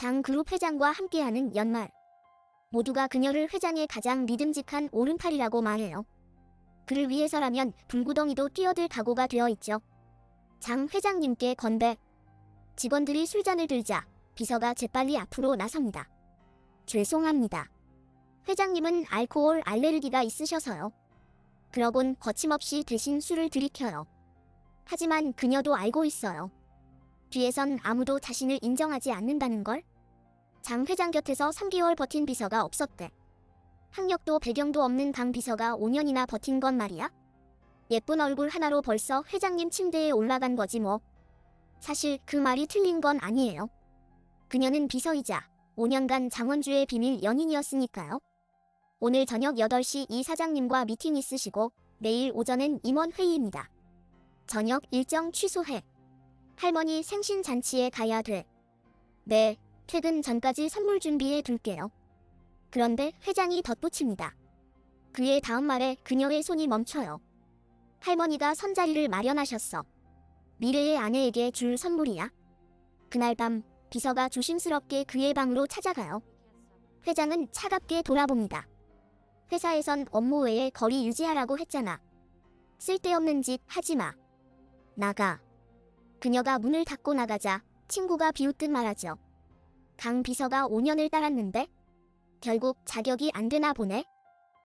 장 그룹 회장과 함께하는 연말. 모두가 그녀를 회장의 가장 믿음직한 오른팔이라고 말해요. 그를 위해서라면 불구덩이도 뛰어들 각오가 되어 있죠. 장 회장님께 건배. 직원들이 술잔을 들자 비서가 재빨리 앞으로 나섭니다. 죄송합니다. 회장님은 알코올 알레르기가 있으셔서요. 그러곤 거침없이 대신 술을 들이켜요. 하지만 그녀도 알고 있어요. 뒤에선 아무도 자신을 인정하지 않는다는 걸. 장 회장 곁에서 3개월 버틴 비서가 없었대. 학력도 배경도 없는 강 비서가 5년이나 버틴 건 말이야? 예쁜 얼굴 하나로 벌써 회장님 침대에 올라간 거지 뭐. 사실 그 말이 틀린 건 아니에요. 그녀는 비서이자 5년간 장원주의 비밀 연인이었으니까요. 오늘 저녁 8시 이 사장님과 미팅 있으시고 내일 오전엔 임원 회의입니다. 저녁 일정 취소해. 할머니 생신 잔치에 가야 돼. 네, 퇴근 전까지 선물 준비해 둘게요. 그런데 회장이 덧붙입니다. 그의 다음 말에 그녀의 손이 멈춰요. 할머니가 선자리를 마련하셨어. 미래의 아내에게 줄 선물이야. 그날 밤 비서가 조심스럽게 그의 방으로 찾아가요. 회장은 차갑게 돌아봅니다. 회사에선 업무 외에 거리 유지하라고 했잖아. 쓸데없는 짓 하지 마. 나가. 그녀가 문을 닫고 나가자 친구가 비웃듯 말하죠. 강 비서가 5년을 따랐는데 결국 자격이 안 되나 보네.